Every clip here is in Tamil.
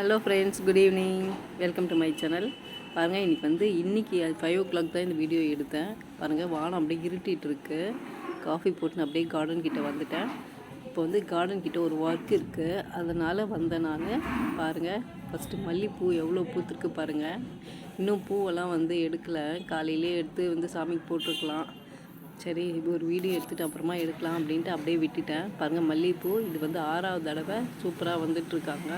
Hello friends good evening welcome to my channel பாருங்கள் இன்றைக்கி வந்து இன்றைக்கி ஃபைவ் ஓ கிளாக் தான் இந்த வீடியோ எடுத்தேன். பாருங்கள் வானம் அப்படியே இருட்டிகிட்டு இருக்கு. காஃபி போட்டு அப்படியே கார்டன் கிட்ட வந்துட்டேன். இப்போ வந்து கார்டன் கிட்ட ஒரு ஒர்க் இருக்குது அதனால் வந்தேன் நான். பாருங்கள் ஃபஸ்ட்டு மல்லிகைப்பூ எவ்வளோ பூத்துருக்கு பாருங்கள் இன்னும் பூவெல்லாம் வந்து எடுக்கலை. காலையிலே எடுத்து வந்து சாமிக்கு போட்டிருக்கலாம். சரி இது ஒரு வீடியோ எடுத்துகிட்டு அப்புறமா எடுக்கலாம் அப்படின்ட்டு அப்படியே விட்டுட்டேன். பாருங்கள் மல்லிகைப்பூ இது வந்து ஆறாவது தடவை சூப்பராக வந்துட்டுருக்காங்க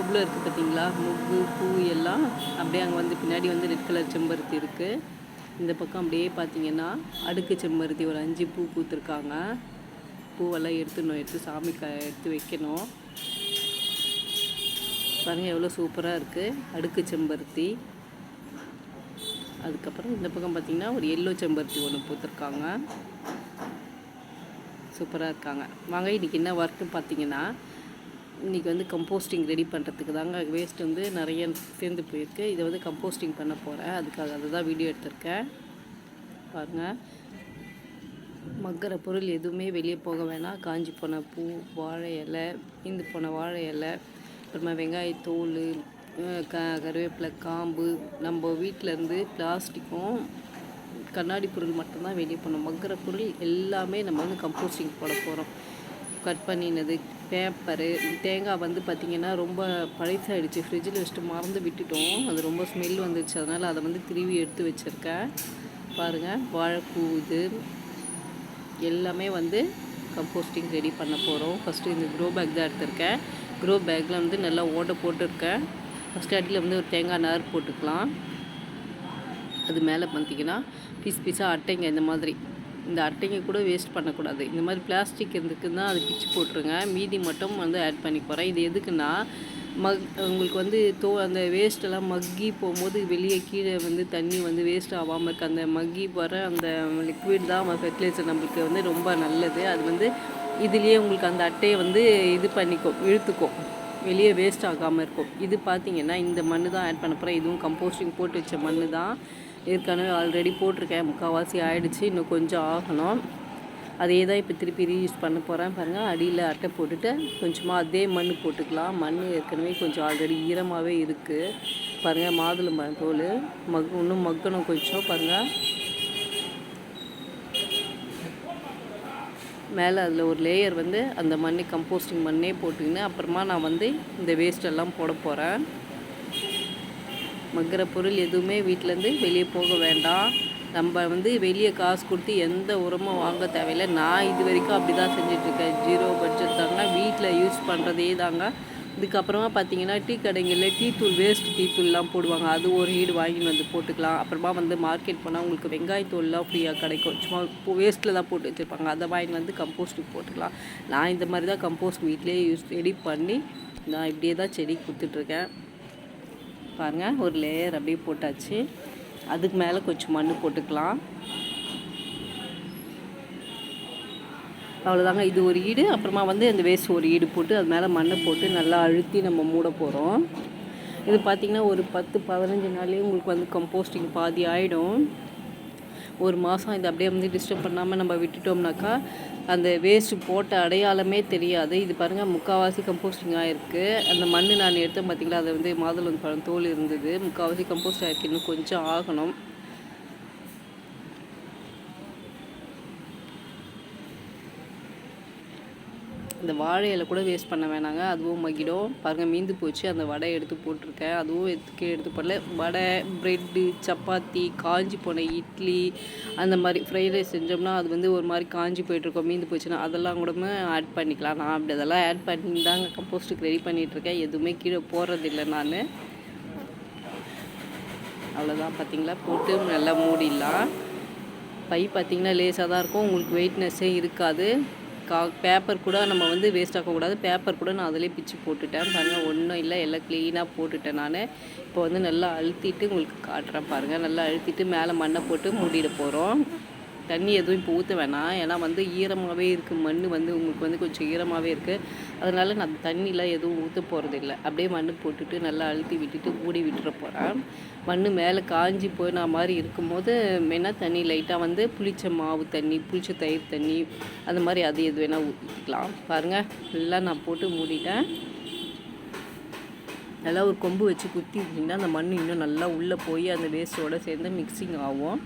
எவ்வளோ இருக்குது பார்த்தீங்களா? முக்கு பூ எல்லாம் அப்படியே அங்கே வந்து பின்னாடி வந்து ரெட் கலர் செம்பருத்தி இருக்குது இந்த பக்கம் அப்படியே பார்த்தீங்கன்னா அடுக்கு செம்பருத்தி ஒரு அஞ்சு பூ பூத்துருக்காங்க. பூவெல்லாம் எடுத்துடணும் எடுத்து சாமி க எடுத்து வைக்கணும். பாருங்கள் எவ்வளோ சூப்பராக இருக்குது அடுக்கு செம்பருத்தி. அதுக்கப்புறம் இந்த பக்கம் பார்த்தீங்கன்னா ஒரு எல்லோ செம்பருத்தி ஒன்று பூத்துருக்காங்க. சூப்பராக இருக்காங்க. வாங்க இன்றைக்கி என்ன ஒர்க்குன்னு பார்த்தீங்கன்னா இன்றைக்கி வந்து கம்போஸ்டிங் ரெடி பண்ணுறதுக்கு தாங்க வேஸ்ட் வந்து நிறைய சேர்ந்து போயிருக்கு. இதை வந்து கம்போஸ்டிங் பண்ண போகிறேன் அதுக்காக அதை தான் வீடியோ எடுத்திருக்கேன். பாருங்கள் மக்கிற பொருள் எதுவுமே வெளியே போக வேணாம். காஞ்சி போன பூ வாழை இலை இந்து போன வாழை இலை அப்புறமா வெங்காயத்தோல் க கருவேப்பிலை காம்பு. நம்ம வீட்டிலேருந்து பிளாஸ்டிக்கும் கண்ணாடி பொருள் மட்டும்தான் வெளியே போகணும். மக்கிற பொருள் எல்லாமே நம்ம வந்து கம்போஸ்டிங் போட போகிறோம் கட் பண்ணினது பேப்பரு தேங்காய் வந்து பார்த்திங்கன்னா ரொம்ப பழசாயிடுச்சு ஃப்ரிட்ஜில் வச்சுட்டு மறந்து விட்டுட்டோம். அது ரொம்ப ஸ்மெல் வந்துடுச்சு அதனால் அதை வந்து திருவி எடுத்து வச்சுருக்கேன். பாருங்கள் வாழைப்பூ இது. எல்லாமே வந்து கம்போஸ்டிங் ரெடி பண்ண போகிறோம் ஃபஸ்ட்டு இந்த க்ரோ பேக் தான் எடுத்திருக்கேன். க்ரோ பேக்கில் வந்து நல்லா ஓட்டை போட்டிருக்கேன். ஃபஸ்ட்டு அடியில் வந்து ஒரு தேங்காய் நார் போட்டுக்கலாம். அது மேலே பார்த்தீங்கன்னா பீஸ் பீஸாக அட்டைங்க இந்த மாதிரி. இந்த அட்டைங்க கூட வேஸ்ட் பண்ணக்கூடாது. இந்த மாதிரி பிளாஸ்டிக் இருந்துக்குன்னா அது பிச்சு போட்டுருங்க. மீதி மட்டும் வந்து ஆட் பண்ணி போகிறேன் இது எதுக்குன்னா மக் உங்களுக்கு வந்து தோ அந்த வேஸ்ட்டெல்லாம் மக்கி போகும்போது வெளியே கீழே வந்து தண்ணி வந்து வேஸ்ட் ஆகாமல் இருக்க அந்த மக்கி வர அந்த லிக்விட் தான் ஃபெர்டிலைசர் நம்மளுக்கு வந்து ரொம்ப நல்லது. அது வந்து இதுலேயே உங்களுக்கு அந்த அட்டையை வந்து இது பண்ணிக்கும் இழுத்துக்கும். வெளியே வேஸ்ட் ஆகாமல் இருக்கும். இது பார்த்திங்கன்னா இந்த மண்ணு தான் ஆட் பண்ண போகிறேன் இதுவும் கம்போஸ்டிங் போட்டு வச்ச மண்ணு தான். ஏற்கனவே ஆல்ரெடி போட்டிருக்கேன். முக்கால்வாசி ஆகிடுச்சு இன்னும் கொஞ்சம் ஆகணும். அதே தான் இப்போ திருப்பி ரீயூஸ் பண்ண போகிறேன் பாருங்கள் அடியில் அட்டை போட்டுட்டு கொஞ்சமாக அதே மண் போட்டுக்கலாம். மண் ஏற்கனவே கொஞ்சம் ஆல்ரெடி ஈரமாகவே இருக்குது பாருங்கள் மாதுளம்பழம் தோல். மக் இன்னும் மக்கணும் கொஞ்சம். பாருங்கள் மேலே அதில் ஒரு லேயர் வந்து அந்த மண்ணை கம்போஸ்டிங் மண்ணே போட்டுக்கின்னு அப்புறமா நான் வந்து இந்த வேஸ்ட் எல்லாம் போட போகிறேன் மக்கிற பொருள் எதுவுமே வீட்டிலேருந்து வெளியே போக வேண்டாம். நம்ம வந்து வெளியே காசு கொடுத்து எந்த உரமும் வாங்க தேவையில்லை. நான் இது வரைக்கும் அப்படி தான் செஞ்சிட்ருக்கேன். ஜீரோ பட்ஜெட் தாங்க. வீட்டில் யூஸ் பண்ணுறதே தாங்க. இதுக்கப்புறமா பார்த்தீங்கன்னா டீ கடைங்களில் டீ தூள் வேஸ்ட் டீ தூள்லாம் போடுவாங்க. அது ஒரு ஈடு வாங்கின்னு வந்து போட்டுக்கலாம். அப்புறமா வந்து மார்க்கெட் போனால் உங்களுக்கு வெங்காயத்தூள்லாம் ஃப்ரீயாக கிடைக்கும். சும்மா வேஸ்ட்டில் தான் போட்டு வச்சுருப்பாங்க. அதை வாங்கின்னு வந்து கம்போஸ்ட்டுக்கு போட்டுக்கலாம். நான் இந்த மாதிரி தான் கம்போஸ்ட் வீட்லேயே யூஸ் ரெடி பண்ணி நான் இப்படியே தான் செடி கொடுத்துட்ருக்கேன். பாருங்கள் ஒரு லேயர் அப்படியே போட்டாச்சு. அதுக்கு மேலே கொஞ்சம் மண் போட்டுக்கலாம். அவ்வளோதாங்க இது ஒரு ஈடு. அப்புறமா வந்து அந்த வேஸ்ட் ஒரு ஈடு போட்டு அது மேலே மண்ணை போட்டு நல்லா அழுத்தி நம்ம மூட போகிறோம் இது பார்த்திங்கன்னா ஒரு பத்து பதினஞ்சு நாள்லேயே உங்களுக்கு வந்து கம்போஸ்டிங் பாதி ஆகிடும் ஒரு மாதம் இதை அப்படியே வந்து டிஸ்டர்ப் பண்ணாமல் நம்ம விட்டுட்டோம்னாக்கா அந்த வேஸ்ட்டு போட்ட அடையாளமே தெரியாது. இது பாருங்கள் முக்கால்வாசி கம்போஸ்டிங் ஆகிருக்கு அந்த மண் நான் எடுத்தேன் பார்த்தீங்களா அதை வந்து மாதுளம் பழம் தோல் இருந்தது. முக்கால்வாசி கம்போஸ்ட் ஆகிருக்கு இன்னும் கொஞ்சம் ஆகணும். இந்த வாழை இலை கூட வேஸ்ட் பண்ண வேணாங்க. அதுவும் மகிடும் பாருங்கள் மீந்து போச்சு. அந்த வடை எடுத்து போட்டிருக்கேன். அதுவும் எதுக்கு எடுத்து போடல. வடை ப்ரெட்டு சப்பாத்தி காஞ்சி போன இட்லி அந்த மாதிரி ஃப்ரைட் ரைஸ் செஞ்சோம்னா அது வந்து ஒரு மாதிரி காஞ்சி போயிட்டுருக்கோம். மீந்து போச்சுன்னா அதெல்லாம் கூட ஆட் பண்ணிக்கலாம். நான் அப்படி அதெல்லாம் ஆட் பண்ணி தாங்க கம்போஸ்ட்டுக்கு ரெடி பண்ணிகிட்ருக்கேன் எதுவுமே கீழே போடுறதில்லை நான். அவ்வளோதான் பார்த்தீங்களா போட்டு நல்லா மூடிடலாம். பை பார்த்தீங்கன்னா லேசாக தான் இருக்கும். உங்களுக்கு வெயிட்னஸ்ஸே இருக்காது. கா பேப்பர் கூட நம்ம வந்து வேஸ்ட் ஆக்கக்கூடாது. பேப்பர் கூட நான் அதிலே பிச்சு போட்டுட்டேன். பாருங்கள் ஒன்றும் இல்லை. எல்லாம் க்ளீனாக போட்டுட்டேன் நான். இப்போ வந்து நல்லா அழுத்திட்டு உங்களுக்கு காட்டுறேன் பாருங்கள் நல்லா அழுத்திட்டு மேலே மண்ணை போட்டு மூடிட போகிறோம் தண்ணி எதுவும் இப்போ ஊற்ற வேணாம். ஏன்னா வந்து ஈரமாகவே இருக்குது மண் வந்து உங்களுக்கு வந்து கொஞ்சம் ஈரமாகவே இருக்குது அதனால் நான் தண்ணிலாம் எதுவும் ஊற்ற போகிறது இல்லை அப்படியே மண் போட்டுட்டு நல்லா அழுத்தி விட்டுட்டு மூடி விட்டுற போகிறேன் மண் மேலே காஞ்சி போயின மாதிரி இருக்கும்போது வேணால் தண்ணி லைட்டாக வந்து புளிச்ச மாவு தண்ணி புளிச்ச தயிர் தண்ணி அந்த மாதிரி அது எது வேணால் ஊற்றிக்கலாம் பாருங்கள் எல்லாம் நான் போட்டு மூடிட்டேன். நல்லா ஒரு கொம்பு வச்சு குத்தி விட்டிங்கன்னா அந்த மண் இன்னும் நல்லா உள்ளே போய் அந்த வேஸ்ட்டோடு சேர்ந்து மிக்சிங் ஆகும்.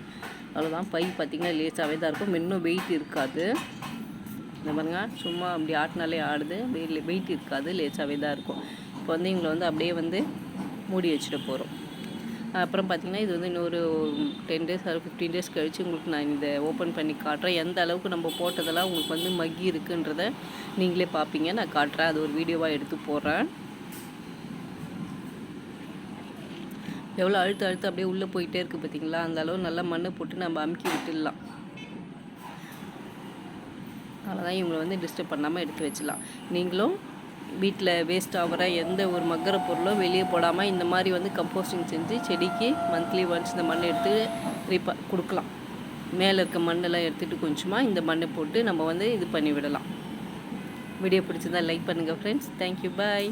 அவ்வளோதான் பை பார்த்திங்கன்னா லேசாகவே தான் இருக்கும். இன்னும் வெயிட் இருக்காது. இந்த பாருங்க சும்மா அப்படி ஆட்டினாலே ஆடுது. வெயில் வெயிட் இருக்காது. லேசாகவே தான் இருக்கும். இப்போ வந்து இவங்களை வந்து அப்படியே வந்து மூடி வச்சுட்டு போகிறோம் அப்புறம் பார்த்திங்கன்னா இது வந்து இன்னொரு ten days or fifteen days கழித்து உங்களுக்கு நான் இந்த ஓப்பன் பண்ணி காட்டுறேன். எந்த அளவுக்கு நம்ம போட்டதெல்லாம் உங்களுக்கு வந்து மக்கி இருக்குன்றத நீங்களே பார்ப்பீங்க. நான் காட்டுறேன். அது ஒரு வீடியோவாக எடுத்து போடுறேன். எவ்வளோ அழுத்து அழுத்து அப்படியே உள்ளே போயிட்டே இருக்குது பார்த்தீங்களா அந்த அளவு நல்லா மண்ணை போட்டு நம்ம அமுக்கி விட்டுடலாம். அவ்வளோதான் இவங்களை வந்து டிஸ்டர்ப் பண்ணாமல் எடுத்து வச்சிடலாம். நீங்களும் வீட்டில் வேஸ்ட் ஆகிற எந்த ஒரு மக்கிற பொருளும் வெளியே போடாமல் இந்த மாதிரி வந்து கம்போஸ்டிங் செஞ்சு செடிக்கு மந்த்லி ஒன்ஸ் இந்த மண்ணை எடுத்து ரீப்பா கொடுக்கலாம். மேலே இருக்க மண்ணெல்லாம் எடுத்துகிட்டு கொஞ்சமாக இந்த மண்ணை போட்டு நம்ம வந்து இது பண்ணி விடலாம். வீடியோ பிடிச்சிருந்தா லைக் பண்ணுங்கள் ஃப்ரெண்ட்ஸ் தேங்க்யூ பாய்